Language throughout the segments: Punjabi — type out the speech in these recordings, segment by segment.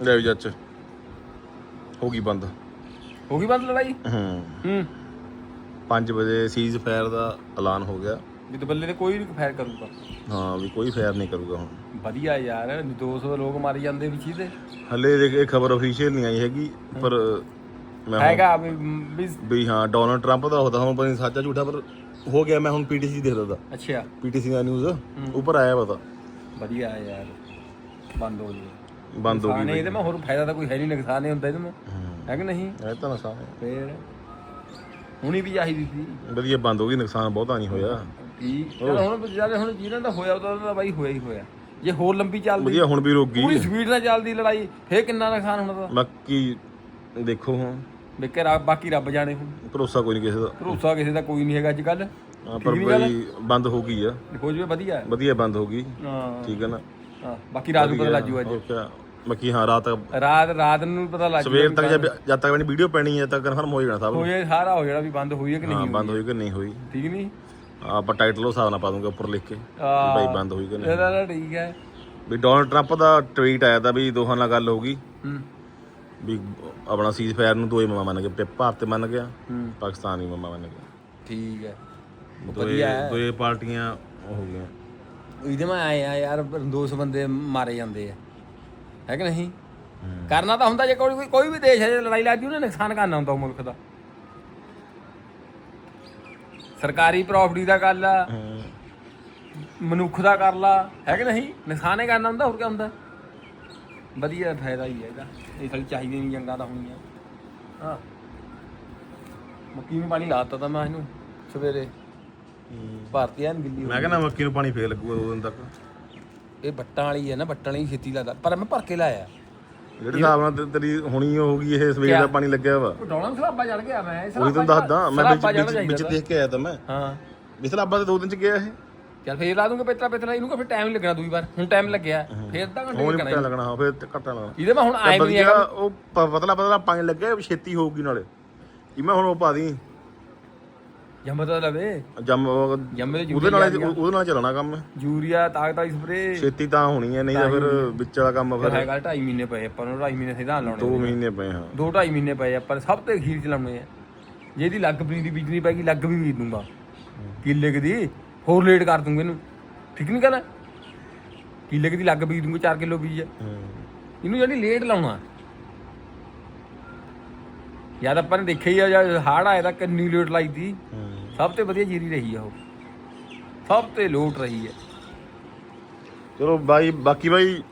ਲੈ ਵੀ ਜੱਚ ਹੋ ਗਈ ਬੰਦ। ਹੋ ਗਈ ਬੰਦ ਲੜਾਈ? ਹੂੰ। ਹੂੰ। 5 ਵਜੇ ਸੀਜ਼ ਫਾਇਰ ਦਾ ਐਲਾਨ ਹੋ ਗਿਆ। ਵੀ ਦਬੱਲੇ ਤੇ ਕੋਈ ਨਹੀਂ ਫਾਇਰ ਕਰੂਗਾ। ਹਾਂ ਵੀ ਕੋਈ ਫਾਇਰ ਨਹੀਂ ਕਰੂਗਾ ਹੁਣ। ਵਧੀਆ ਯਾਰ 200 ਲੋਕ ਮਾਰੇ ਜਾਂਦੇ ਵਿੱਚ ਇਹਦੇ ਹਲੇ ਦੇਖ ਇਹ ਖਬਰ ਅਫੀਸ਼ੀਅਲ ਨਹੀਂ ਆਈ ਹੈਗੀ ਪਰ ਮੈਂ ਹੁਣ- ਹੈਗਾ ਵੀ ਵੀ ਵੀ ਹਾਂ ਡੋਨਲਡ ਟਰੰਪ ਦਾ ਹੁੰਦਾ ਹੁਣ ਪਤਾ ਨਹੀਂ ਸੱਚਾ ਝੂਠਾ ਪਰ ਹੋ ਗਿਆ ਮੈਂ ਹੁਣ ਪੀਟੀਸੀ ਦੇਖਦਾ ਤਾ। ਅੱਛਾ। ਪੀਟੀਸੀ ਦਾ ਨਿਊਜ਼ ਉੱਪਰ ਆਇਆ ਪਤਾ ਵਧੀਆ ਯਾਰ ਬੰਦ ਹੋ ਜੀ ਬੰਦ ਹੋ ਗਈ ਇਹਦੇ ਮੈਂ ਹੋਰ ਫਾਇਦਾ ਤਾਂ ਕੋਈ ਹੈ ਨਹੀਂ ਨੁਕਸਾਨ ਹੀ ਹੁੰਦਾ ਇਹਦੇ ਮੈਂ ਹੈ ਕਿ ਨਹੀਂ? ਇਹ ਤਾਂ ਨੁਕਸਾਨ ਹੈ। ਫੇਰ ਹੁਣੀ ਵੀ ਚਾਹੀਦੀ ਸੀ ਵਧੀਆ ਬੰਦ ਹੋ ਗਈ ਨੁਕਸਾਨ ਬਹੁਤਾ ਨਹੀਂ ਹੋਇਆ। ਕੀ ਚਲ ਹੁਣ ਜਦ ਹੁਣ ਜਿਹਨਾਂ ਦਾ ਹੋਇਆ ਉਹਦਾ ਤਾਂ ਬਾਈ ਹੋਇਆ ਹੀ ਹੋਇਆ। ਜੇ ਹੋਰ ਲੰਬੀ ਚੱਲਦੀ ਵਧੀਆ ਹੁਣ ਵੀ ਰੁਕ ਪੂਰੀ ਗਈ ਸਪੀਡ ਨਾਲ ਚੱਲਦੀ ਲੜਾਈ ਫੇਰ ਕਿੰਨਾ ਨੁਕਸਾਨ ਹੋਣਾ ਦਾ ਬਾਕੀ ਦੇਖੋ ਹੁਣ। ਵੇਖੇ ਰੱਬ ਬਾਕੀ ਰੱਬ ਜਾਣੇ ਹੁਣ। ਭਰੋਸਾ ਕੋਈ ਨਹੀਂ ਕਿਸੇ ਦਾ। ਭਰੋਸਾ ਕਿਸੇ ਦਾ ਕੋਈ ਨਹੀਂ ਹੈਗਾ ਅੱਜ ਕੱਲ ਪਰ ਬਈ ਬੰਦ ਹੋ ਗਈ ਆ। ਹੋ ਜਵੇ ਵਧੀਆ। ਵਧੀਆ ਬੰਦ ਹੋ ਗਈ। ਹਾਂ। ਠੀਕ ਹੈ ਨਾ? ਹਾਂ ਬਾਕੀ ਰਾਤ ਨੂੰ ਪਤਾ ਅੱਜ। ਬਾਕੀ ਹਾਂ ਰਾਤ ਰਾਤ ਰਾਤ ਨੂੰ ਪਤਾ ਲੱਗ ਸਵੇਰ ਤੱਕ ਜਦ ਜਦ ਤੱਕ ਮੇਰੀ ਵੀਡੀਓ ਪੈਣੀ ਹੈ ਤਾਂ ਕਨਫਰਮ ਹੋ ਜਾਣਾ ਸਭ ਹੋ ਜਾਏ ਸਾਰਾ ਹੋ ਜਾਣਾ ਵੀ ਬੰਦ ਹੋਈ ਹੈ ਕਿ ਹਾਂ ਨਹੀਂ ਬੰਦ ਹੋਈ? ਕਿ ਨਹੀਂ ਹੋਈ? ਠੀਕ ਨਹੀਂ? ਆਪਾਂ ਟਾਈਟਲ ਉਸ ਹਿਸਾਬ ਨਾਲ ਪਾ ਦੂੰਗਾ ਉੱਪਰ ਲਿਖ ਕੇ ਭਾਈ ਬੰਦ ਹੋਈ ਕਿ ਨਹੀਂ ਇਹਦਾ ਤਾਂ ਠੀਕ ਹੈ। ਵੀ ਡੋਨਲਡ ਟਰੰਪ ਦਾ ਟਵੀਟ ਆਇਆ ਤਾਂ ਵੀ ਦੋਹਾਂ ਨਾਲ ਗੱਲ ਹੋ ਗਈ। ਹੂੰ। ਵੀ ਆਪਣਾ ਸੀਜ਼ ਫਾਇਰ ਨੂੰ ਦੋਏ ਮਮਾ ਮੰਨ ਗਏ ਭਾਰਤ ਮੰਨ ਗਿਆ ਹੂੰ। ਪਾਕਿਸਤਾਨ ਮਮਾ ਮੰਨ ਗਿਆ। ਠੀਕ ਹੈ। ਦੋਏ ਦੋਏ ਪਾਰਟੀਆਂ ਉਹ ਹੋ ਗਈਆਂ। ਇਹਦੇ ਮੈਂ ਆਏ ਆ ਯਾਰ 200 ਬੰਦੇ ਮਾਰੇ ਜਾਂਦੇ ਆ। ਹੈ ਕਿ ਨਹੀਂ? ਕਰਨਾ ਤਾਂ ਹੁੰਦਾ ਜੇ ਕੋਈ ਕੋਈ- ਵੀ ਦੇਸ਼ ਹੈ ਜੇ ਲੜਾਈ ਲੱਗਦੀ ਉਹਨੇ ਨੁਕਸਾਨ ਕਰਨਾ ਹੁੰਦਾ ਉਹ ਮੁਲਕ ਦਾ। ਸਰਕਾਰੀ ਪ੍ਰਾਪਰਟੀ ਦਾ ਗੱਲ ਆ। ਮਨੁੱਖ ਦਾ ਕਰ ਲਾ ਹੈ ਕਿ ਨਹੀਂ? ਨੁਕਸਾਨ ਹੀ ਕਰਨਾ ਹੁੰਦਾ ਹੋਰ ਕੀ ਹੁੰਦਾ? ਵਧੀਆ ਫਾਇਦਾ ਹੀ ਹੈ ਇਹਦਾ। ਇਹ ਸਾਲੀ ਚਾਹੀਦੀ ਨਹੀਂ ਜੰਗਾਂ ਤਾਂ ਹੋਣੀਆਂ। ਹਾਂ। ਮੱਕੀ ਨੂੰ ਪਾਣੀ ਲਾਤਾ ਤਾਂ ਮੈਂ ਇਹਨੂੰ ਸਵੇਰੇ। ਭਾਰਤੀ ਐਨ ਗਿੱਲੀ ਹੋ ਮੈਂ ਕਹਿੰਦਾ ਮੱਕੀ ਨੂੰ ਪਾਣੀ ਫੇਰ ਲੱਗੂਗਾ ਦੋ ਦਿਨ ਤੱਕ। ਇਹ ਬੱਟਾਂ ਵਾਲੀ ਹੈ ਨਾ ਬੱਟਾਂ ਵਾਲੀ ਛੇਤੀ ਲੱਗਦਾ ਪਰ ਮੈਂ ਭਰ ਕੇ ਲਾਇਆ। ਜਿਹੜੇ ਹਿਸਾਬ ਨਾਲ ਤੇ- ਤੇਰੀ ਹੁਣੀ ਹੋ ਗਈ ਇਹ ਸਵੇਰ ਦਾ ਪਾਣੀ ਲੱਗਿਆ ਵਾ। ਡੌਲਾਂ ਸਲਾਬਾ ਚੜ ਗਿਆ ਮੈਂ ਉਹੀ ਤੈਨੂੰ ਦੱਸਦਾ ਮੈਂ ਵਿੱਚ ਵਿੱਚ- ਵਿੱਚ ਦੇਖ ਕੇ ਆਇਆ ਤਾਂ ਮੈਂ। ਹਾਂ। ਵੀ ਸਲਾਬਾ ਤੇ ਦੋ ਦਿਨ ਚ ਗਿਆ ਇਹ। ਚੱਲ ਫੇਰ ਲਾ ਦੂੰਗਾ ਪੇਤਰਾ ਪੇਤਰਾ ਇਹਨੂੰ ਕਾ ਫਿਰ ਟਾਈਮ ਲੱਗਣਾ ਦੂਈ ਵਾਰ। ਹੁਣ ਟਾਈਮ ਲੱਗਿਆ। ਫੇਰ ਅੱਧਾ ਘੰਟਾ ਹੁਣ ਹੀ ਪਤਾ ਲੱਗਣਾ ਹਾਂ ਫੇਰ ਤੇ ਘੱਟਾ ਲੱਗਣਾ। ਇਹਦੇ ਮੈਂ ਹੁਣ ਆਏ ਵੀ ਨਹੀਂ ਵਧੀਆ ਉਹ ਪ- ਪਤਲਾ ਪਤਲਾ ਪਾਣੀ ਲੱਗਿਆ ਛੇਤੀ ਹੋਊਗੀ ਨਾਲੇ। ਇਹ ਮੈਂ ਹੁਣ ਉਹ ਪਾ ਦੀ। ਜੰਮ ਤਾਂ ਲਵੇ। ਜੰਮ ਉਹ- ਜੰਮੇ ਦੇ ਉਹਦੇ ਨਾਲ ਉਹਦੇ ਨਾਲ ਚੱਲਣਾ ਕੰਮ। ਯੂਰੀਆ ਤਾਕਤ ਵਾਲੀ ਸਪਰੇ ਛੇਤੀ ਤਾਂ ਹੋਣੀ ਹੈ ਨਹੀਂ ਤਾਂ ਫਿਰ ਵਿੱਚ ਵਾਲਾ ਕੰਮ ਫਿਰ ਹੈਗਾ 2.5 ਮਹੀਨੇ ਪਏ ਆਪਾਂ ਨੂੰ 2.5 ਮਹੀਨੇ ਸਿੱਧਾ ਲਾਉਣੇ 2 ਮਹੀਨੇ ਪਏ ਹਾਂ। 2.5 ਮਹੀਨੇ ਪਏ ਆਪਾਂ ਨੂੰ, ਸਭ ਤੇ ਅਖੀਰ ਚ ਲਾਉਣੇ ਆ। ਜੇ ਇਹਦੀ ਲੱਗ ਦੀ ਬੀਜਣੀ ਪੈਗੀ ਲੱਗ ਵੀ ਬੀਜ ਦੂੰਗਾ। ਕਿੱਲੇ ਕੁ ਦੀ ਹੋਰ ਲੇਟ ਕਰ ਦੂੰਗਾ ਇਹਨੂੰ। ਠੀਕ ਨਹੀਂ ਗੱਲ? ਕਿੱਲੇ ਕੁ ਦੀ ਲੱਗ ਬੀਜ ਦੂੰਗਾ 4 ਕਿਲੋ ਬੀਜ। ਆ ਹੂੰ। ਇਹਨੂੰ ਜਿਹੜੀ ਲੇਟ ਲਾਉਣਾ। ਯਾਦ ਆਪਾਂ ਨੇ ਦੇਖਿਆ ਹੀ ਆ ਜਦ ਹਾੜ ਆਇਆ ਤਾਂ ਕਿੰਨੀ ਲੇਟ ਲਾਈ ਤੀ। ਹੂੰ। ਸਭ ਤੋਂ ਵਧੀਆ ਜੀਰੀ ਰਹੀ ਆ ਉਹ। ਸਭ ਤੇ ਲੋਟ ਰਹੀ ਹੈ ਚਲੋ ਬਾਈ ਬਾਕੀ ਬਾਈ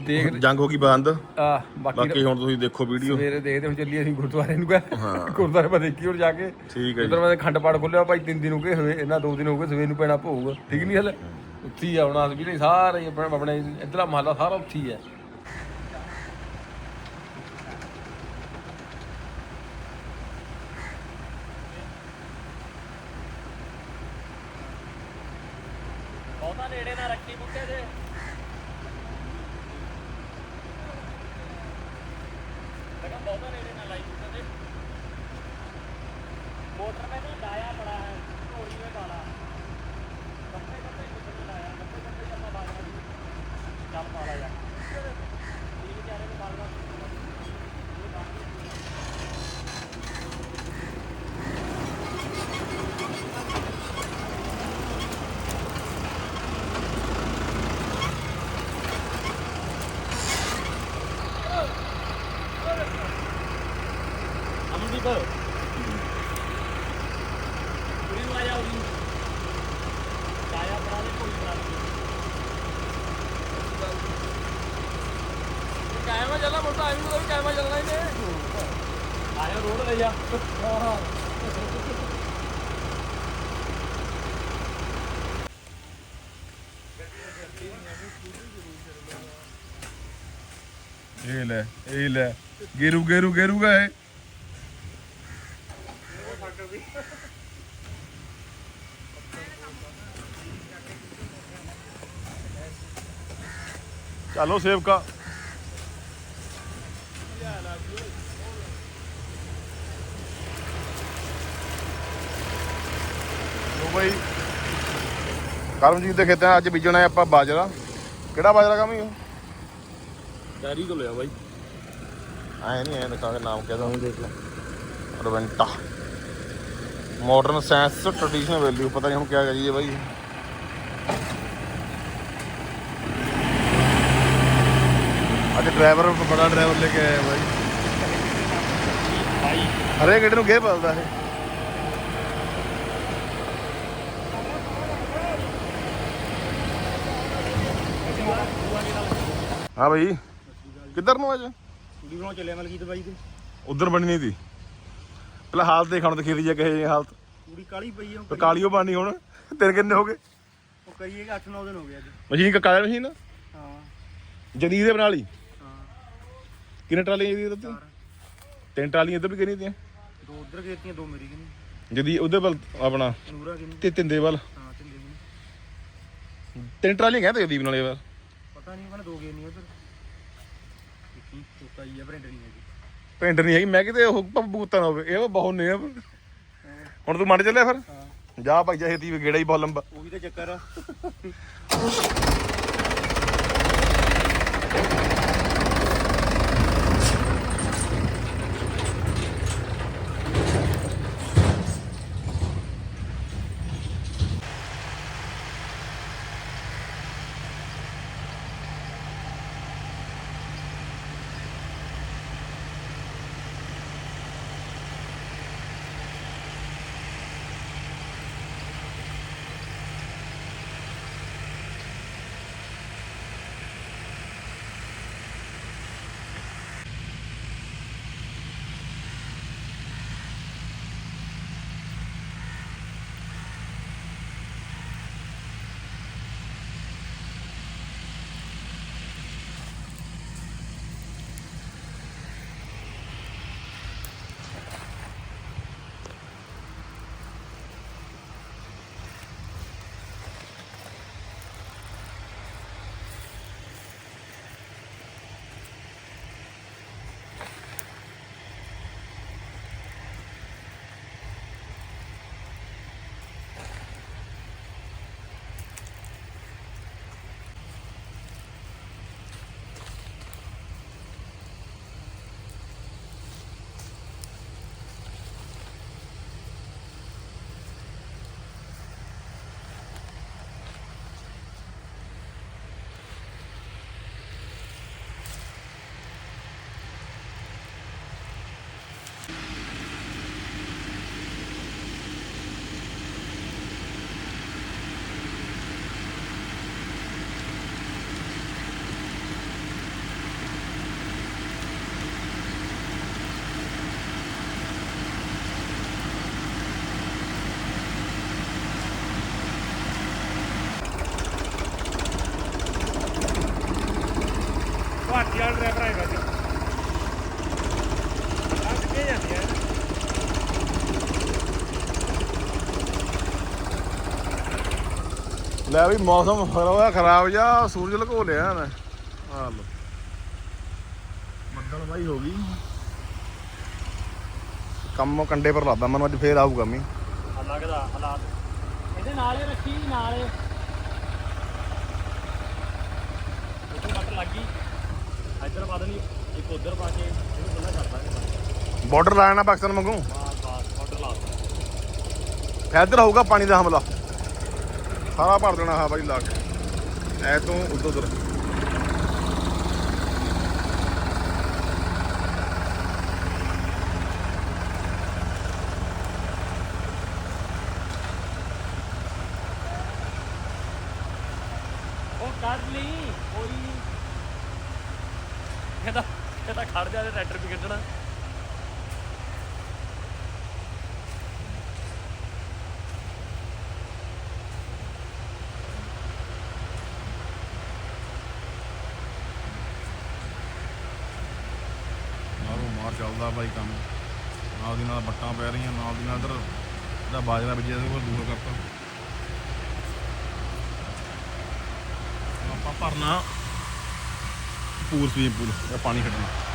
ਦੇਖ ਜੰਗ ਹੋ ਗਈ ਬੰਦ। ਆ ਬਾਕੀ ਬਾਕੀ ਹੁਣ ਤੁਸੀਂ ਦੇਖੋ ਵੀਡੀਓ ਸਵੇਰੇ ਦੇਖਦੇ ਹੁਣ ਚੱਲੀ ਅਸੀਂ ਗੁਰਦੁਆਰੇ ਨੂੰ। ਗਏ ਹਾਂ। ਗੁਰਦੁਆਰੇ ਪਾ ਦੇਖੀ ਹੁਣ ਜਾ ਕੇ। ਠੀਕ ਹੈ ਜੀ। ਉਧਰ ਮੈਂ ਖੰਡ ਪਾੜ ਖੋਲਿਆ ਭਾਈ ਤਿੰਨ ਦਿਨ ਹੋ ਗਏ ਹੋਏ ਇਹਨਾਂ ਦੋ ਦਿਨ ਹੋ ਗਏ ਸਵੇਰ ਨੂੰ ਪੈਣਾ ਪਊਗਾ ਠੀਕ ਨਹੀਂ ਹਲੇ? ਉੱਥੇ ਆਉਣਾ ਵੀ ਨਹੀਂ ਸਾਰੇ ਆਪਣਾ ਆਪਣੇ ਇਧਰਲਾ ਮਹੱਲਾ ਸਾਰਾ ਉੱਥੇ ਹੀ ਇਹ ਲੈ ਇਹ ਲੈ। ਗੇਰੂ ਗੇਰੂ ਗੇਰੂਗਾ ਇਹ ਚਲੋ ਸੇਵਕਾ। ਲੋ ਬਾਈ। ਕਰਮਜੀਤ ਦੇ ਖੇਤਾਂ 'ਚ ਅੱਜ ਬੀਜਣਾ ਹੈ ਆਪਾਂ ਬਾਜਰਾ। ਕਿਹੜਾ ਬਾਜਰਾ ਕੰਮ ਹੀ ਡੈਰੀ ਤੋਂ ਲਿਆ ਬਾਈ। ਐ ਨਹੀਂ ਐ ਦਿਖਾਂਗੇ ਨਾਮ ਕਿਹਦਾ। ਉਹ ਦੇਖ ਲੈ ਰਵੈਂਟਾ ਮਾਡਰਨ ਸਾਇੰਸ ਟ੍ਰੈਡੀਸ਼ਨਲ ਵੈਲਿਊ ਪਤਾ ਨਹੀਂ ਹੁਣ ਕਿਆ ਕਰੀਏ ਬਾਈ। ਅੱਜ ਡਰਾਈਵਰ ਬੜਾ ਡਰਾਈਵਰ ਲੈ ਕੇ ਆਇਆ ਬਾਈ। ਬਾਈ। ਹਰੇ ਗੱਡੀ ਨੂੰ ਗੇ ਬਲਦਾ ਇਹ। ਹਾਂ ਬਾਈ। ਕਿੱਧਰ ਨੂੰ ਅੱਜ ਬਣਾਉ ਚੱਲਿਆ ਮਲਕੀਤ ਬਾਈ ਤੇ। ਉਧਰ ਬਣੀ ਨਹੀਂ ਤੀ ਪਹਿਲਾਂ ਹਾਲਤ ਦੇਖਣ ਤੇ ਖੇਰੀ ਜਾ ਕਹੇ ਹਾਲਤ। ਕੁੜੀ ਕਾਲੀ ਪਈ ਆ ਤੇ ਕਾਲੀਓ ਬਾਣੀ ਹੁਣ। ਤੇਰੇ ਕਿੰਨੇ ਹੋ ਗਏ? ਉਹ ਕਰੀਏ 8-9 ਦਿਨ ਹੋ ਗਏ ਅੱਜ। ਮਸ਼ੀਨ ਕਾ ਕਾਲੇ ਮਸ਼ੀਨ ਹਾਂ। ਜਦੀਦ ਦੇ ਬਣਾ ਲਈ? ਹਾਂ। ਕਿੰਨੇ ਟਰਾਲੀਆਂ ਜਦੀਦ ਉੱਤੇ ਤਿੰਨ ਟਰਾਲੀਆਂ ਇੱਧਰ ਵੀ ਕਿੰਨੀ ਦੋ ਉਧਰ ਗੇਤੀਆਂ ਦੋ ਮੇਰੀ ਕਿੰਨੀ ਜਦੀ ਉਹਦੇ ਵੱਲ ਆਪਣਾ। ਨੂਰਾ ਕਿੰਨੀ ਤੇ ਤਿੰਦੇ ਵੱਲ। ਹਾਂ ਤਿੰਦੇ ਕਿੰਨੀ ਤਿੰਨ ਟਰਾਲੀਆਂ ਕਹਿੰਦੇ ਜਦੀਦ ਨਾਲੇ ਵਾਰ। ਪਤਾ ਨਹੀਂ ਉਹਨੇ ਦੋ ਗਏ ਨਹੀਂ ਉਧਰ। ਹੀ ਆ ਪ੍ਰਿੰਟ ਨਹੀਂ ਹੈਗੀ। ਪਿੰਡ ਨਹੀਂ ਹੈਗੀ ਮੈਂ ਕਿਤੇ ਉਹ ਬੂਤਾ ਨਾ ਹੋਵੇ ਇਹ ਬਹੁਤ ਨੇ ਆ। ਹੁਣ ਤੂੰ ਮੰਡ ਚੱਲਿਆ ਫਿਰ? ਜਾ ਭਾਈ ਜਾ ਛੇਤੀ ਵੀ ਗੇੜਾ ਹੀ ਬਹੁਤ ਲੰਬਾ। ਉਹ ਵੀ ਤਾਂ ਚੱਕਰ ਆ। ਲੈ ਵੀ ਮੌਸਮ ਹੋਇਆ ਖਰਾਬ ਜਾ ਸੂਰਜ ਲਕੋ ਲਿਆ ਨਾ। ਆ ਲੋ ਬੱਦਲ ਬਾਈ ਹੋ ਗਈ। ਕੰਮ ਕੰਡੇ ਪਰ ਲਾਦਾ ਮੈਨੂੰ ਅੱਜ ਫੇਰ ਆਊਗਾ ਮੀ ਲੱਗਦਾ ਹਾਲਾਤ। ਇਹਦੇ ਨਾਲੇ ਰੱਖੀ ਨਾਲੇ ਉਹ ਮੱਟ ਲੱਗੀ ਇੱਧਰ ਪਾ ਦੇਣੀ ਇੱਕ ਉਧਰ ਪਾ ਕੇ ਇਹਨੂੰ ਖੁੱਲਾ ਕਰ ਦਾਂਗੇ। ਬਾਰਡਰ ਲਾਣਾ ਪਾਕਿਸਤਾਨ ਮੰਗੂ ਬਾਸ ਬਾਸ ਆਰਡਰ ਲਾ। ਇੱਧਰ ਹੋਊਗਾ ਪਾਣੀ ਦਾ ਹਮਲਾ। ਸਾਰਾ ਭਰ ਦੇਣਾ ਹਾਂ ਬਾਈ ਲਾ ਕੇ। ਐ ਤੋਂ ਉਧਰ ਉਧਰ ਉਹ ਕੱਢ ਲਈ ਕੋਈ ਨਹੀਂ ਇਹਦਾ ਇਹਦਾ ਖੜ ਜਾ ਤੇ ਟਰੈਕਟਰ ਵੀ ਕੱਢਣਾ ਮਾਰੋ ਮਾਰ ਚੱਲਦਾ ਬਾਈ ਕੰਮ ਨਾਲ ਦੀ ਪੈ ਰਹੀਆਂ ਨਾਲ ਦੀ ਨਾਲ, ਇਧਰ ਜਿਹੜਾ ਬਾਜਰਾ ਵੱਜਿਆ ਉਹਦੇ ਕੋਲ ਦੂਰ ਕਰਤਾ। ਆਪਾਂ ਭਰਨਾ ਪੂਰ ਸਵੀਮ ਪੂਲ ਪਾਣੀ ਖੱਟਣਾ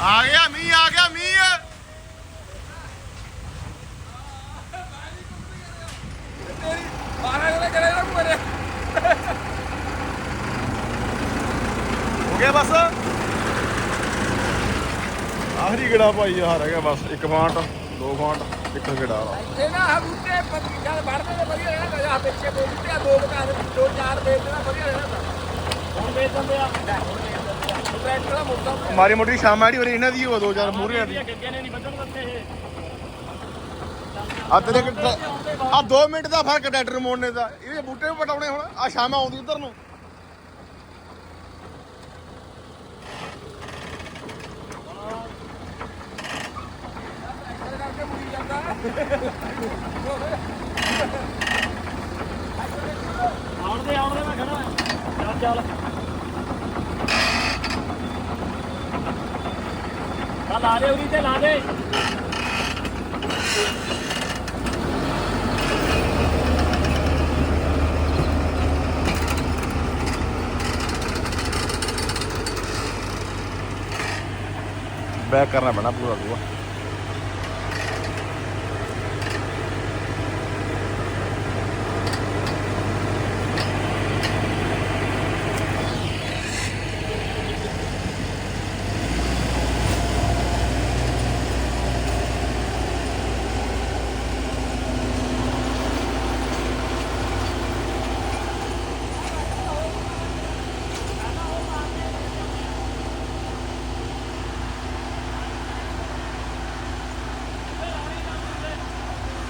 ਆ ਗਿਆ ਮੀਂਹ, ਆ ਗਿਆ ਮੀਂਹ। ਮਾਰਾ ਕਰੇ ਕਰੇ ਨਾ ਮੇਰੇ ਹੋ ਗਿਆ ਬਸ। ਆਖਰੀ ਗੇੜਾ ਭਾਈ ਆ ਰਹਿ ਗਿਆ ਬਸ, ਇੱਕ ਫਾਂਟ, ਦੋ ਫਾਂਟ, ਇੱਕ ਗੇੜਾ ਵਾਲਾ ਇੱਥੇ ਨਾ ਆ ਬੂਟੇ ਜਦ ਵੜਦੇ ਤੇ ਵਧੀਆ ਰਹਿਣਾ ਆ, ਪਿੱਛੇ ਦੋ ਬੂਟੇ ਆ, ਦੋ ਬਕਾ ਦੋ ਚਾਰ ਵੇਚ ਦੇਣਾ ਵਧੀਆ ਰਹਿਣਾ ਹੁਣ ਵੇਚ ਦਿੰਦੇ ਆ। ਮਾਰੀ ਮੋਟੀ ਸ਼ਾਮ ਆੜੀ ਹੋਰੀ, ਇਹਨਾਂ ਦੀ ਉਹ ਦੋ ਚਾਰ ਮੂਹਰੇ ਦੀ ਗੱਗੇ ਨੇ ਆ ਤੇਰੇ 2 ਮਿੰਟ ਦਾ ਫ਼ਰਕ ਟਰੈਕਟਰ ਮੋੜਨੇ ਦਾ ਇਹ ਬੂਟੇ ਵੀ ਪਟਾਉਣੇ ਹੁਣ ਆ ਸ਼ਾਮ ਆਉਂਦੀ ਉਧਰ ਨੂੰ। ਆਉਣ ਦੇ ਆਉਣ ਦੇ, ਮੈਂ ਖੜਾ ਚੱਲ ਚੱਲ। ਆ ਲਾ ਦੇ ਉਰੀ ਤੇ ਲਾ ਦੇ। ਬੈਕ ਕਰਨਾ ਪੈਣਾ ਪੂਰਾ ਪੂਰਾ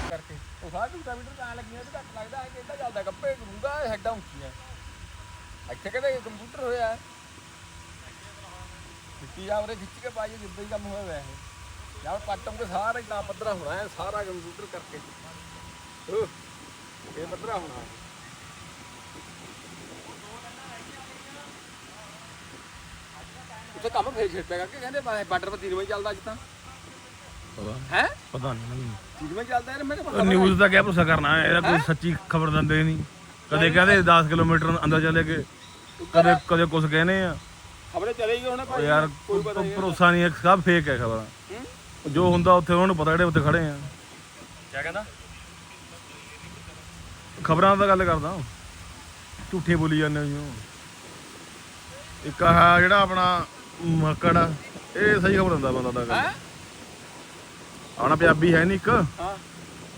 ਕਰਕੇ ਉਹ ਸਾਰਾ ਝੂਟਾ ਮੀਟਰ ਤਾਂ ਲੱਗੀਆਂ ਤੇ ਘੱਟ ਲੱਗਦਾ ਐ ਕਿੱਦਾਂ ਚੱਲਦਾ ਗੱਪੇ ਕਰੂੰਗਾ ਹੈਡਾਂ ਉੱਚੀਆਂ ਇੱਥੇ ਕਹਿੰਦੇ ਕੰਪਿਊਟਰ ਹੋਇਆ ਹੈ। ਮਿੱਟੀ ਆਵਰੇ ਖਿੱਚ ਕੇ ਪਾਈਏ ਜਿੱਦਾਂ ਹੀ ਕੰਮ ਹੋਇਆ ਹੋਇਆ ਯਾਰ ਪੱਟਮ ਕੇ ਸਾਰਾ ਹੀ ਤਾਂ ਪੱਧਰਾ ਹੋਣਾ ਹੈ, ਸਾਰਾ ਕੰਪਿਊਟਰ ਕਰਕੇ ਇਹ ਪੱਧਰਾ ਹੋਣਾ ਹੈ। ਉੱਥੇ ਕੰਮ ਫੇਰ ਛੇੜਦਾ ਕਰਕੇ ਕਹਿੰਦੇ ਬਾਰਡਰ ਪਰ ਤੀਰਵਾਂ ਹੀ ਚੱਲਦਾ ਅੱਜ ਤਾਂ ਹੈ? ਪਤਾ ਨਹੀਂ ਤੀਰਵਾਂ ਹੀ ਚੱਲਦਾ ਯਾਰ ਮੈਂ ਕਿਹਾ ਪਤਾ ਨਿਊਜ਼ ਦਾ ਕਿਆ ਭਰੋਸਾ ਕਰਨਾ ਹੈ? ਇਹਦਾ ਕੋਈ ਸੱਚੀ ਖਬਰ ਦਿੰਦੇ ਨਹੀਂ। ਕਦੇ ਕਹਿੰਦੇ 10 ਕਿਲੋਮੀਟਰ ਅੰਦਰ ਚਲੇ ਗਏ। ਕਦੇ ਕਦੇ ਕੁਝ ਕਹਿੰਦੇ ਆ। ਖਬਰੇ ਚਲੇਗੀ ਹੁਣ ਉਹ ਭਾਈ ਯਾਰ ਕੋਈ ਭਰੋਸਾ ਨਹੀਂ ਹੈ ਸਭ ਫੇਕ ਹੈ ਖਬਰਾਂ? ਜੋ ਹੁੰਦਾ ਉੱਥੇ ਉਹਨਾਂ ਨੂੰ ਪਤਾ ਜਿਹੜੇ ਉੱਥੇ ਖੜੇ ਆ। ਕੀ ਕਹਿੰਦਾ? ਖਬਰਾਂ ਦਾ ਗੱਲ ਕਰਦਾ ਝੂਠੇ ਬੋਲੀ ਜਾਂਦੇ ਹੋ ਇੱਕ ਆਹ ਜਿਹੜਾ ਆਪਣਾ ਮੱਕੜ ਆ ਇਹ ਸਹੀ ਖਬਰ ਦਿੰਦਾ ਬੰਦਾ ਦਾ ਹੈ? ਆਣਾ ਪੰਜਾਬੀ ਹੈ ਨਹੀਂ ਇੱਕ। ਹਾਂ।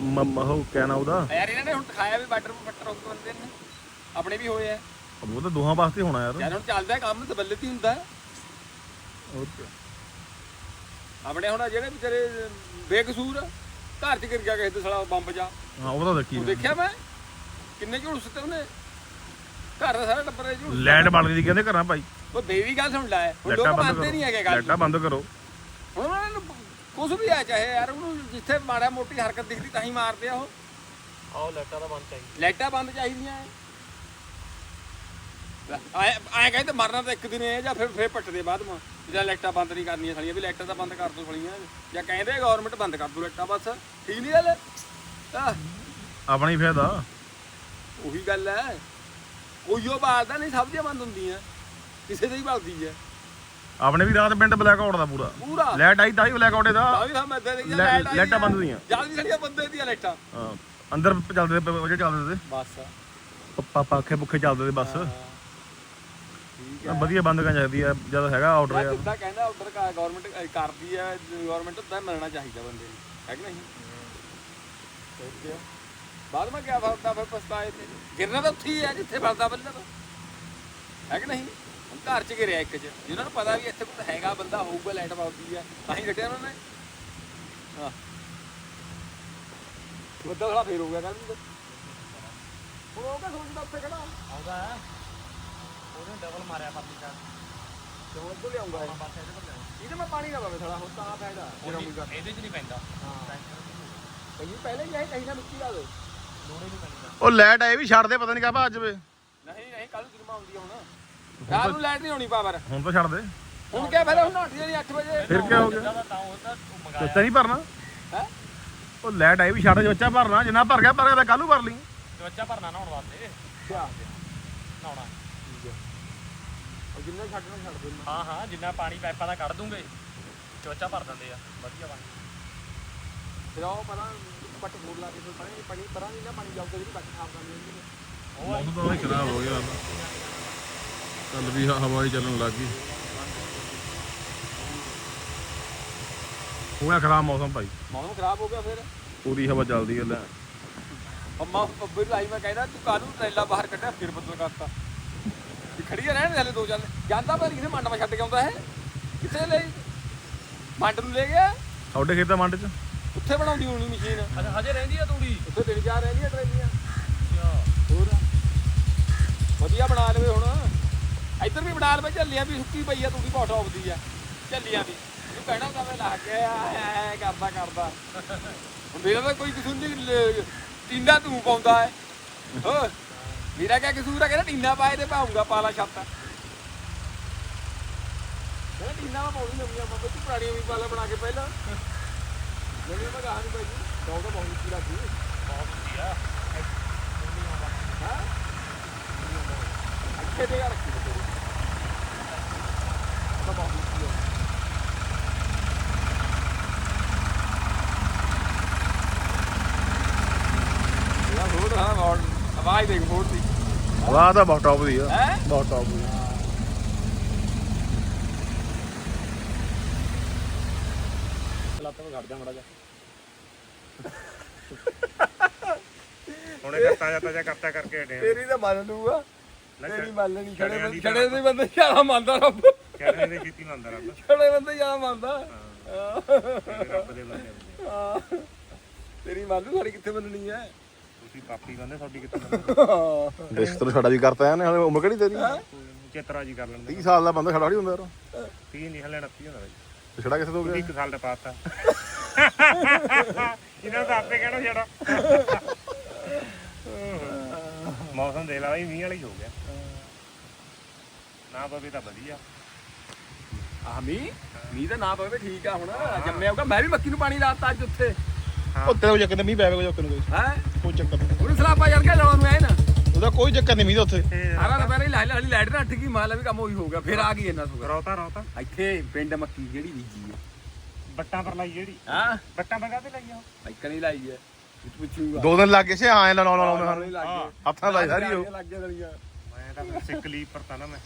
ਮ- ਉਹ ਕਹਿਣਾ ਉਹਦਾ? ਯਾਰ ਇਹਨਾਂ ਨੇ ਹੁਣ ਦਿਖਾਇਆ ਵੀ ਬਾਰਡਰ ਪੱਟਰ ਉਸ ਬੰਦੇ ਨੇ। ਆਪਣੇ ਵੀ ਹੋਏ ਆ। ਉਹ ਤਾਂ ਦੋਹਾਂ ਵਾਸਤੇ ਹੋਣਾ ਯਾਰ। ਯਾਰ ਹੁਣ ਚੱਲਦਾ ਕੰਮ ਤਬੱਲਤ ਹੀ ਹੁੰਦਾ। ਤੇ- ਆਪਣੇ ਹੁਣ ਜਿਹੜੇ ਵਿਚਾਰੇ ਬੇਕਸੂਰ ਆ, ਘਰ 'ਚ ਗਿਰ ਗਿਆ ਕਿਸੇ ਦੇ ਸਾਲਾ ਬੰਬ ਜਾ। ਹਾਂ ਉਹ ਤਾਂ ਦੇਖੀ ਮੈਂ। ਦੇਖਿਆ ਮੈਂ? ਕਿੰਨੇ ਝੁਲਸ ਤੇ ਉਹਨੇ? ਘਰ ਦਾ ਸਾਰਾ ਟੱਬਰ ਝੁਲਸ ਲਾਈਟ ਬਲਦੀ ਦੀ ਕਹਿੰਦੇ ਘਰਾਂ ਭਾਈ। ਉਹ ਦੇਵੀ ਗੱਲ ਸੁਣ ਲੈ। ਹੁਣ ਲਾਈਟਾਂ ਲੋਕ ਮੰਨਦੇ ਨਹੀਂ ਹੈਗੇ ਗੱਲ। ਲਾਈਟਾਂ ਬੰਦ ਕਰੋ। ਕੁਝ ਵੀ ਆ ਚਾਹੇ ਯਾਰ ਉਹਨੂੰ ਜਿੱਥੇ ਮਾੜਾ ਮੋਟੀ ਹਰਕਤ ਦਿਖਦੀ ਤਾਂ ਹੀ ਮਾਰਦੇ ਆ ਉਹ। ਆਓ ਲੈਟਾਂ ਦਾ ਬੰਦ ਚਾਹੀਦਾ ਲਾਈਟਾਂ ਬੰਦ ਚਾਹੀਦੀਆਂ ਐ। ਐ ਕਹਿੰਦੇ ਮਰਨਾ ਤਾਂ ਇੱਕ ਦਿਨ ਹੈ ਜਾਂ ਫਿਰ ਫਿਰ ਪੱਟਦੇ ਬਾਅਦ ਮਾ। ਜਾਂ ਲਾਈਟਾਂ ਬੰਦ ਨਹੀਂ ਕਰਨੀਆਂ ਸਾਲੀਆਂ ਵੀ ਲਾਈਟਾਂ ਤਾਂ ਬੰਦ ਕਰ ਦੋ ਸਾਲੀਆਂ। ਜਾਂ ਕਹਿੰਦੇ ਗਵਰਨਮੈਂਟ ਬੰਦ ਕਰ ਦੋ ਲਾਈਟਾਂ ਬਸ। ਠੀਕ ਨਹੀਂ ਗੱਲ? ਆਹ, ਆਪਣਾ ਫਾਇਦਾ ਉਹੀ ਗੱਲ ਹੈ ਕੋਈ ਉਹ ਬਾਲਦਾ ਨਹੀਂ ਸਭ ਦੀਆਂ ਬੰਦ ਹੁੰਦੀਆਂ। ਕਿਸੇ ਦੀ ਹੀ ਬਲਦੀ ਹੈ ਆਪਣੇ ਵੀ ਰਾਤ ਪਿੰਡ ਬਲੈਕ ਆਊਟ ਦਾ ਪੂਰਾ। ਪੂਰਾ। ਲਾਈਟ ਆਈ ਤਾਂ ਹੀ ਬਲੈਕ ਆਊਟ ਦਾ ਵੀ ਹਮ ਇੱਦਾਂ ਦੀ ਲੈ- ਲਾਈਟਾਂ ਬੰਦ ਦੀਆਂ। ਵੀ ਸਾਡੀਆਂ ਬੰਦ ਦੀਆਂ ਲਾਈਟਾਂ ਹਾਂ, ਅੰਦਰ ਚੱਲਦੇ ਤੇ ਉਹ ਚੱਲਦੇ ਬਸ। ਤੇ ਪਾਪਾ ਅੱਖੇ ਭੁੱਖੇ ਚੱਲਦੇ ਤੇ ਬਸ। ਠੀਕ ਵਧੀਆ ਬੰਦ ਕਰ ਜਾਂਦੀ ਆ ਜਦ ਹੈਗਾ ਆਰਡਰ ਮੈਂ ਆ ਜਿੱਦਾਂ ਕਹਿੰਦਾ ਆਰਡਰ ਗਵਰਨਮੈਂਟ ਕਰਦੀ ਹੈ ਗਵਰਨਮੈਂਟ ਤਾਂ ਮਿਲਣਾ ਚਾਹੀਦਾ ਬੰਦੇ ਨੂੰ। ਹੈ ਕਿ ਨਹੀਂ? ਸਹੀ ਹੈ ਬਾਅਦ ਮੈਂ ਕਿਹਾ ਫਰਦਾ ਫਿਰ ਪਛਤਾਏ ਤੇ। ਗਿਰਨਾ ਤਾਂ ਉੱਥੇ ਹੀ ਹੈ ਜਿੱਥੇ ਫਰਦਾ ਬੰਦਾ ਤਾਂ। ਹੈ ਕਿ ਨਹੀਂ? ਘਰ ਚ ਗਿਰਿਆ ਇੱਕ ਚ। ਜਿਹਨਾਂ ਨੂੰ ਪਤਾ ਵੀ ਇੱਥੇ ਕੋਈ ਹੈਗਾ ਬੰਦਾ ਹੋਊਗਾ ਲਾਈਟ ਬਾਲਦੀ ਹੈ ਤਾਂ ਹੀ ਕੱਟਿਆ ਉਹਨਾਂ ਨੇ। ਹਾਂ। ਬੱਦਲ ਖੜਾ ਫੇਰ ਹੋ ਗਿਆ ਕੱਲ ਨੂੰ ਹੁਣ ਉਹ ਕਾ ਸੋਚਦਾ ਉੱਥੇ ਖੜਾ? ਆਉਂਦਾ ਹੈ। ਉਹਨੇ ਡਬਲ ਮਾਰਿਆ ਪਰਲੀ ਦਾ ਕਿਉਂ ਇੱਧਰ ਲਿਆਉਂਗਾ ਇਹ। ਇਹਦੇ ਮੈਂ ਪਾਣੀ ਨਾ ਪਵੇ ਥੋੜਾ ਹੁਣ ਤਾਂ ਫਾਇਦਾ ਇਹਦੇ 'ਚ ਨਹੀਂ ਪੈਂਦਾ। ਕਹੀਂ ਪਹਿਲੇ ਹੀ ਹੈ ਕਹੀਂ ਨਾ ਮਿੱਟੀ ਲਾ ਦੋ ਲੋੜੇ ਨਹੀਂ ਪੈਂਦਾ। ਉਹ ਲਾਈਟ ਆਏ ਵੀ ਛੱਡ ਦੇ ਪਤਾ ਨਹੀਂ ਕਾਹਪਾ ਅੱਜ ਵੇ। ਨਹੀਂ ਨਹੀਂ ਕੱਲ ਜੁਰਮਾ ਆਉਂਦੀ ਆ ਹੁਣ। ਰਾਤ ਨੂੰ ਲਾਈਟ ਨਹੀਂ ਹੋਣੀ ਪਾਵਰ। ਹੁਣ ਤਾਂ ਛੱਡ ਦੇ। ਹੁਣ ਕਿਆ ਫਿਰ ਹੁਣ ਉੱਠ ਜਾਣੀ 8 ਵਜੇ? ਫਿਰ ਕੀ ਹੋ ਗਿਆ? ਤਾਂ ਉਹ ਤਾਂ ਉਹ ਚੋਚਾ ਨਹੀਂ ਭਰਨਾ? ਹੈ? ਉਹ ਲਾਈਟ ਆਈ ਵੀ ਛੱਡ ਦੇ ਬੱਚਾ ਭਰਨਾ ਜਿੰਨਾ ਭਰ ਗਿਆ ਭਰ ਗਿਆ ਕੱਲ ਭਰ ਲਈ। ਚਵੱਚਾ ਭਰਨਾ ਨਹਾਉਣ ਵਾਸਤੇ। ਕਿਆ ਨਹਾਉਣਾ। ਉਹ ਜਿੰਨਾ ਛੱਡਣਾ ਛੱਡ ਦੇ ਹਾਂ ਹਾਂ ਜਿੰਨਾ ਪਾਣੀ ਪਾਈਪਾਂ ਦਾ ਕੱਢ ਦੂੰਗੇ ਚੋਚਾ ਭਰ ਦਿੰਦੇ ਆ। ਵਧੀਆ ਬਣ ਫਿਰ ਉਹ ਪਤਾ ਪੱਟ ਫੋੜ ਲਾ ਕੇ ਫਿਰ ਪਾਣੀ ਪਾਣੀ ਪਰਾਂ ਨਹੀਂ ਨਾ ਪਾਣੀ ਜਾਊਗਾ ਜਿਹੜੀ ਪੱਟ ਸਾਫ਼ ਕਰ ਲੈਂਦੀ ਮੌਸਮ ਤਾਂ ਬਈ ਖਰਾਬ ਹੋ ਗਿਆ। ਕੱਲ ਵੀ ਹਵਾ ਹੀ ਚੱਲਣ ਲੱਗ ਗਈ। ਹੋ ਗਿਆ ਖਰਾਬ ਮੌਸਮ ਭਾਈ। ਮੌਸਮ ਖਰਾਬ ਹੋ ਗਿਆ ਫਿਰ। ਪੂਰੀ ਹਵਾ ਚੱਲਦੀ ਹੈ ਲੈ। ਅੰਮਾ ਬੱਬੇ ਲਾਈ ਮੈਂ ਕਹਿੰਦਾ ਤੂੰ ਕਾਹਨੂੰ ਟ੍ਰੇਲਾ ਬਾਹਰ ਕੱਢਿਆ ਫਿਰ ਬਦਲ ਕਰਤਾ। ਵੀ ਖੜੀ ਰਹਿਣ ਦੇ ਦੋ ਚੱਲ ਜਾਂਦਾ ਪਰ ਕਿਥੇ ਮੰਡ ਮਾ ਛੱਡ ਕੇ ਆਉਂਦਾ ਹੈ ਕਿੱਥੇ ਲਈ ਮੰਡ ਨੂੰ ਲੈ ਗਿਆ। ਤੁਹਾਡੇ ਖੇਤਾਂ ਮੰਡ ਚ? ਉੱਥੇ ਬਣਾਉਂਦੀ ਹੋਣੀ ਮਸ਼ੀਨ। ਅੱਛਾ ਹਜੇ ਰਹਿੰਦੀ ਆ ਤੂੜੀ। ਉੱਥੇ ਤਿੰਨ ਚਾਰ ਰਹਿੰਦੀਆਂ ਟਰੇਲੀਆਂ। ਹੋਰ? ਵਧੀਆ ਬਣਾ ਲਵੇ ਹੁਣ। ਇੱਧਰ ਵੀ ਬਣਾ ਲਵੇ ਝੱਲੀਆਂ ਵੀ ਸੁੱਕੀ ਪਈ ਆ ਤੂੜੀ ਬਹੁਤ ਆਉਂਦੀ ਆ। ਝੱਲੀਆਂ ਵੀ ਤੂੰ ਕਹਿਣਾ ਹੁੰਦਾ ਮੈਂ ਲਾ ਕੇ ਆ ਐ ਕਰਦਾ ਕਰਦਾ। ਮੇਰਾ ਤਾਂ ਕੋਈ ਕਸੂਰ ਨਹੀਂ ਟੀਂਡਾ ਤੂੰ ਪਾਉਂਦਾ ਹੈ। ਹੋ ਮੇਰਾ ਕਿਆ ਕਸੂਰ ਆ ਕਹਿੰਦਾ ਟੀਨਾ ਪਾਏ ਤੇ ਪਾਉਂਗਾ ਪਾਲਾ ਛੱਤ। ਕਹਿੰਦਾ ਟੀਨਾ ਮੈਂ ਪਾਉਣੀ ਨਵੀਆਂ ਬਾਬਾ ਤੂੰ ਪੁਰਾਣੀਆਂ ਵੀ ਪਾਲਾ ਬਣਾ ਕੇ ਪਹਿਲਾਂ। ਜਿਹੜੀ ਮੈਂ ਗਾਹ ਨਹੀਂ ਪਾਈ ਦੋ ਤਾਂ। ਬਹੁਤ ਉੱਚੀ ਲੱਗੀ ਬਹੁਤ ਹੁੰਦੀ ਆ। ਹਾਂ? ਅੱਛੇ ਤੇ ਰੱਖੀ। ਤੇ ਤਾਂ ਬਹੁਤ ਉੱਚੀ ਹੈ ਯਾਰ ਬਹੁਤ ਹਾਂ ਮੋੜ ਆਵਾਜ਼ ਦੇਖ ਬਹੁਤ ਦੀ ਹਵਾ ਤਾਂ ਬਹੁਤ ਟੌਪ ਦੀ ਆ। ਹੈ ਬਹੁਤ ਟੌਪ ਦੀ ਲੱਤ ਮੈਂ ਘੜ ਜਾ ਮੜਾ ਜਾ ਹੁਣੇ ਕਰਤਾ ਜਾਂਦਾ ਜਾਂ ਕਰਤਾ ਕਰਕੇ ਹਟੇ ਤੇਰੀ ਤਾਂ ਮੰਨ ਲੂਗਾ ਲੈ ਤੇਰੀ ਚੱਲ। ਮੰਨ ਲੈਣੀ ਛੜੇ ਛੜਿਆਂ ਦੀ ਛੜੇ ਦੇ ਬੰਦੇ ਜ਼ਿਆਦਾ ਮੰਨਦਾ ਰੱਬ। ਕਹਿੰਦੇ ਨੇ ਕੀਤੀ ਮੰਨਦਾ ਰੱਬ। ਛੜੇ ਬੰਦੇ ਜ਼ਿਆਦਾ ਮੰਨਦਾ। ਕਹਿੰਦੇ ਰੱਬ ਦੇ ਬੰਦੇ ਹੁੰਦੇ। ਹਾਂ। ਤੇਰੀ ਮੰਨ ਲੂ ਸਾਡੀ ਕਿੱਥੇ ਮੰਨਣੀ ਹੈ? ਤੁਸੀਂ ਪਾਪੀ ਬੰਦੇ ਤੁਹਾਡੀ ਕਿੱਥੇ ਮੰਨਦੇ ਦੇਸ਼ ਤੋਂ ਸਾਡਾ ਵੀ ਕਰਤਾ ਇਹਨੇ ਹਲੇ ਉਮਰ ਕਿਹੜੀ ਤੇਰੀ? ਚਿੱਤਰਾ ਜੀ ਕਰ ਲੈਂਦੇ 30 ਸਾਲ ਦਾ ਬੰਦਾ ਖੜਾ ਨਹੀਂ ਹੁੰਦਾ ਯਾਰ। ਕੀ ਨਹੀਂ ਹਲੇ 29 ਹੁੰਦਾ ਬਾਈ ਤੇ ਛੜਾ ਕਿੱਥੇ ਤੋਂ ਤੁਸੀਂ ਗਿਆ? ਇੱਕ ਸਾਲ ਦਾ ਪਾਤਾ। ਇਹਨਾਂ ਦਾ ਆਪੇ ਕਹਿਣਾ ਛੜਾ। ਮੌਸਮ ਦੇ ਲਾ ਬਈ ਮੀਂਹ ਵਾਲੀ ਹੋ ਗਿਆ। ਨਾ ਪਵੇ ਤਾਂ ਵਧੀਆ। ਆ ਮੀ ਮੀ ਤਾਂ ਨਾ ਪਵੇ ਠੀਕ ਆ ਹੁਣ। ਜੰਮਿਆ ਹੋਗਾ ਮੈਂ ਵੀ ਮੱਕੀ ਨੂੰ ਪਾਣੀ ਲਾਤਾ ਅੱਜ ਉੱਥੇ। ਉਹ ਤੇਰੇ ਜੱਕ ਤੇ ਮੀਂਹ ਪੈ ਗਿਆ ਜੱਕ ਨੂੰ ਕੋਈ। ਹੈ? ਕੋਈ ਚੱਕਰ ਨਹੀਂ। ਉਹਨੂੰ ਸਲਾਪਾ ਜੜ ਕੇ ਲਾਉਣ ਨੂੰ ਆਏ ਨਾ ਉਹਦਾ ਕੋਈ ਚੱਕਰ ਨਹੀਂ ਮੀਂਹ ਦਾ ਉੱਥੇ। ਆਰਾ ਨਾ ਪਹਿਲਾਂ ਹੀ ਲਾਈ ਲਾਈ ਲਾਈਟ ਨੱਠ ਗਈ ਮਾਲਾ ਵੀ ਕੰਮ ਉਹੀ ਹੋ ਗਿਆ ਫਿਰ ਆ ਗਈ ਇੰਨਾ ਸੁਗਰ ਰੌਤਾ ਰੌਤਾ। ਇੱਥੇ ਪਿੰਡ ਮੱਕੀ ਜਿਹੜੀ ਬੀਜੀ ਹੈ ਬੱਟਾਂ ਪਰ ਲਾਈ ਜਿਹੜੀ। ਹਾਂ? ਬੱਟਾਂ ਪਰ ਕਾਹਤੇ ਲਾਈਆਂ ਇੱਕਣ ਹੀ ਲਾਈ ਹੈ ਦੋ ਦਿਨ ਲੱਗ ਗਏ ਸੀ ਆਏ ਲਾ ਲਾਉਣਾ ਲਾਉਣਾ ਹੱਥਾਂ ਲਾਈ ਸਾਰੀ ਉਹ। ਲੱਗ ਗਿਆ ਦਲੀਆਂ ਮੈਂ ਤਾਂ ਫਿਰ ਸਿੱਕ ਲੀਪ ਪਰਤਾ ਨਾ ਮੈਂ।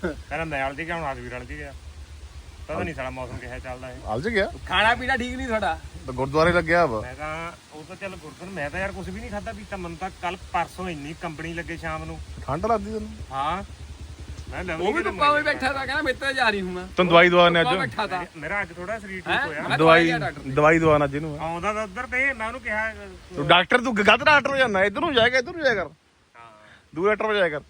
ਕਹਿੰਦਾ ਮੈਂ ਰਲ ਜੀ ਗਿਆ ਹੁਣ ਅੱਜ ਵੀ ਰਲ ਜੀ ਗਿਆ। ਪਤਾ ਨਹੀਂ ਸਾਲਾ ਮੌਸਮ ਕਿਹਾ ਚੱਲਦਾ ਹੈ ਹਲ ਚ ਗਿਆ? ਖਾਣਾ ਪੀਣਾ ਠੀਕ ਨਹੀਂ ਤੁਹਾਡਾ? ਤਾਂ ਗੁਰਦੁਆਰੇ ਲੱਗਿਆ ਵਾ। ਮੈਂ ਤਾਂ ਉਹ ਤਾਂ ਚੱਲ ਗੁਰਦੁਆਰਾ ਮੈਂ ਤਾਂ ਯਾਰ ਕੁਝ ਵੀ ਨਹੀਂ ਖਾਦਾ ਪੀਤਾ। ਮਨ ਤਾਂ ਕੱਲ ਪਰਸੋਂ ਇੰਨੀ ਕੰਬਣੀ ਲੱਗੇ ਸ਼ਾਮ ਨੂੰ। ਠੰਡ ਲੱਗਦੀ ਤੈਨੂੰ? ਹਾਂ। ਮੈਂ ਲਵਲੀ ਉਹ ਵੀ ਕਿਤੇ ਧੁੱਪਾਂ ਵਿੱਚ ਬੈਠਾ ਤਾਂ ਕਹਿੰਦਾ ਮੇਤੇ ਜਾ ਰਹੀ ਹੂੰ ਮੈਂ। ਤੈਨੂੰ ਦਵਾਈ ਦਵਾ ਨੇ ਧੁੱਪਾਂ ਅੱਜ ਬੈਠਾ ਤਾਂ। ਮੇਰਾ ਅੱਜ ਥੋੜਾ ਸਰੀਰ? ਠੀਕ ਹੋਇਆ। ਦਵਾਈ ਦਵਾਈ ਦੀ। ਦਵਾਈ ਦਵਾਣਾ ਜਿਹਨੂੰ ਆਉਂਦਾ ਤਾਂ ਉਧਰ ਤੇ ਮੈਂ ਉਹਨੂੰ ਕਿਹਾ ਤੂੰ ਡਾਕਟਰ ਤੂੰ ਗਲਤ ਡਾਕਟਰ ਹੋ ਜਾਣਾ ਇਧਰ ਨੂੰ ਜਾਏਗਾ ਇਧਰ ਨੂੰ ਹਾਂ ਦੂਰ ਡਾਕਟਰ ਹੋ ਜਾਇਆ ਕਰ।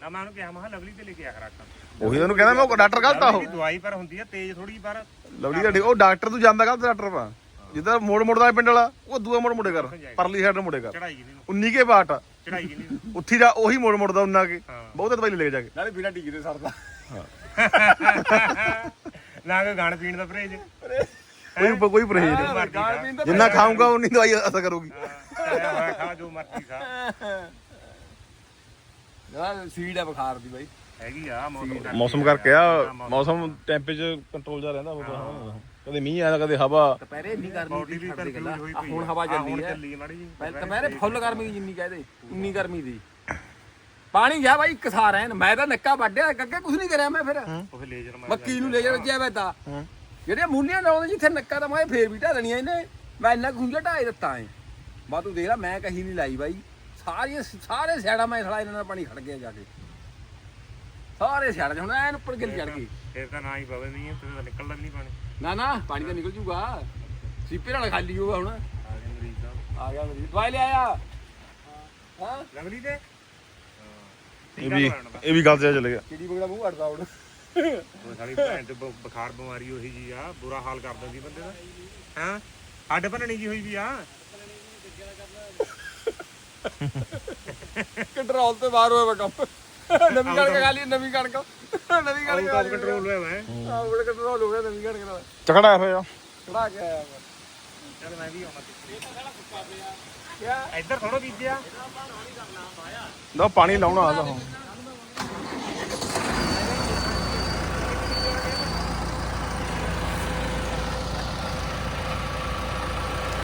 ਨਾ ਮੈਂ ਉਹਨੂੰ ਕਿਹਾ ਮੈਂ ਕਿਹਾ ਲਵਲੀ ਤੇ ਲੈ ਕੇ ਆ ਖਰਾਕਾਂ ਉਹੀ ਤੈਨੂੰ ਕਹਿੰਦਾ ਮੈਂ ਉਹ ਡਾਕਟਰ ਗਲਤ ਆ ਉਹ। ਦਵਾਈ ਪਰ ਹੁੰਦੀ ਆ ਤੇਜ਼ ਥੋੜੀ ਪਰ। ਲਵਲੀ ਦਾ ਉਹ ਡਾਕਟਰ ਤੂੰ ਜਾਂਦਾ ਗਲਤ ਡਾਕਟਰ ਪਾ ਜਿੱਦਾਂ ਮੋੜ ਮੋੜਦਾ ਪਿੰਡ ਵਾਲਾ ਉਹ ਦੂਆ ਮੋੜ ਮੁੜੇ ਕਰ। ਪਰਲੀ ਸਾਈਡ ਨੂੰ ਮੁੜੇ ਕਰ। ਚੜਾਈ ਨਹੀਂ 19 ਕੇ ਬਾਟ ਚੜਾਈ ਨਹੀਂ ਉੱਥੀ ਦਾ ਉਹੀ ਮੋੜ ਮੁੜਦਾ ਉਨਾ ਕੇ। ਬਹੁਤ ਦਵਾਈ ਲੈ ਕੇ ਜਾ ਕੇ। ਨਾਲੇ ਬਿਨਾ ਟੀਕੇ ਦੇ ਸਰਦਾ। ਨਾ ਕੋਈ ਗਾਣ ਪੀਣ ਦਾ ਪਰਹੇਜ। ਕੋਈ ਕੋਈ ਪਰਹੇਜ ਨਹੀਂ। ਤਾਂ ਜਿੰਨਾ ਖਾਊਂਗਾ ਉਨੀ ਦਵਾਈ ਅਸਰ ਕਰੂਗੀ। ਖਾ ਜੋ ਮਰਜ਼ੀ ਖਾ। ਯਾਰ ਸੀੜ ਹੈ ਬੁਖਾਰ ਦੀ ਬਾਈ। ਹੈਗੀ ਆ ਮੌਸਮ ਕਰਕੇ ਮੌਸਮ ਕਰਕੇ ਆ ਮੌਸਮ ਟੈਂਪਰੇਚਰ ਕੰਟਰੋਲ ਜਾ ਰਹਿੰਦਾ ਉਹ ਕਦੇ ਮੀਂਹ ਆਇਆ ਕਦੇ ਹਵਾ। ਦੁਪਹਿਰੇ ਇੰਨੀ ਗਰਮੀ ਬੋਡੀ ਵੀ ਕਨਫਿਊਜ਼ ਹੋਈ ਪਈ ਹੁਣ ਆ। ਹਵਾ ਚੱਲਦੀ ਹੈ। ਚੱਲੀ ਮਾੜੀ ਜੀ ਪਹਿਲਾਂ ਦੁਪਹਿਰੇ ਫੁੱਲ ਗਰਮੀ ਜਿੰਨੀ ਕਹਦੇ ਉਨੀ ਗਰਮੀ ਦੀ। ਪਾਣੀ ਗਿਆ ਬਾਈ ਇੱਕ ਸਾਰ ਐਨ। ਮੈਂ ਤਾਂ ਨੱਕਾ ਵੱਢਿਆ ਅੱਗੇ ਕੁਝ ਨਹੀਂ ਕਰਿਆ ਮੈਂ ਫਿਰ। ਉਹ ਫਿਰ ਲੇਜ਼ਰ ਮਾਰ ਮੱਕੀ ਨੂੰ ਲੈ ਜਾ ਵੱਜਿਆ ਮੈਂ ਤਾਂ। ਜਿਹੜੀਆਂ ਮੂਲੀਆਂ ਲਾਉਂਦੇ ਜਿੱਥੇ ਨੱਕਾ ਤਾਂ ਮੈਂ ਫੇਰ ਵੀ ਢਾ ਦੇਣੀਆਂ ਇਹਨੇ। ਮੈਂ ਇੰਨਾ ਖੁੰਝਾ ਢਾਏ ਦਿੱਤਾ ਐ। ਬਾ ਤੂੰ ਦੇਖ ਲੈ ਮੈਂ ਕਹੀ ਨਹੀਂ ਲਾਈ ਬਾਈ। ਸਾਰੀਆਂ ਸਾਰੇ ਸਿਆੜਾ ਮੈਂ ਥੜਾ ਇਹਨਾਂ ਦਾ ਪਾਣੀ ਖੜ ਗਿਆ ਜਾ ਕੇ। ਸਾਰੇ ਸਿਆੜ ਹੁਣ ਐਨ ਉੱਪਰ ਗਿਲ ਚੜ ਗਈ। ਫਿਰ ਤਾਂ ਨਾ ਹੀ ਪਵੇ ਨਹੀਂ ਤੇ ਤਾਂ ਨਿਕਲਦਾ ਵੀ ਨਹੀਂ ਪਾਣੀ। ਨਾ ਨਾ ਪਾਣੀ ਤਾਂ ਨਿਕਲ ਜੂਗਾ। ਸੀਪੇ ਨਾਲ ਖਾਲੀ ਹੋਊਗਾ ਹੁਣ। ਆ ਗਿਆ ਮਰੀਜ਼ ਸਾਹਿਬ ਆ ਗਿਆ ਮਰੀਜ਼। ਦਵਾਈ ਲੈ ਆਇਆ ਹਾਂ? ਲਵਲੀ ਤੇ? ਇਹ ਵੀ ਇਹ ਵੀ ਗੱਲ ਤੇ ਚਲੇ ਗਿਆ। ਕਿਹੜੀ ਬਗੜਾ ਮੂੰਹ ਅੜਦਾ ਹੁਣ? ਉਹ ਸਾਡੀ ਭੈਣ ਤੇ ਬੁਖਾਰ ਬਿਮਾਰੀ ਉਹੀ ਜੀ ਆ ਬੁਰਾ ਹਾਲ ਕਰ ਦਿੰਦੀ ਬੰਦੇ ਦਾ। ਹਾਂ? ਸਾਡੇ ਭੰਨਣੀ ਜੀ ਹੋਈ ਵੀ ਆ। ਕੰਟਰੋਲ ਤੇ ਬਾਹਰ ਹੋਇਆ ਵਾ ਕੰਮ। ਨਵੀਂ ਕਣਕ ਖਾ ਲਈ ਨਵੀਂ ਕਣਕ। ਨਵੀਂ ਕਣਕ ਆਊਟ ਕੰਟਰੋਲ ਹੋਇਆ ਮੈਂ ਆ ਬੜਾ ਕੰਟਰੋਲ ਹੋ ਗਿਆ ਨਵੀਂ ਕਣਕ ਨਾਲ। ਚਕੜਾ ਹੋਇਆ। ਕੇ ਆਇਆ ਮੈਂ ਚੱਲ ਮੈਂ ਵੀ ਆਉਣਾ ਪਿੱਛੇ। ਕਿਆ? ਇੱਧਰ ਥੋੜਾ ਬੀਜਿਆ। ਨਾ ਪਾਣੀ ਲਾਉਣਾ ਆਦਾ ਹੁਣ।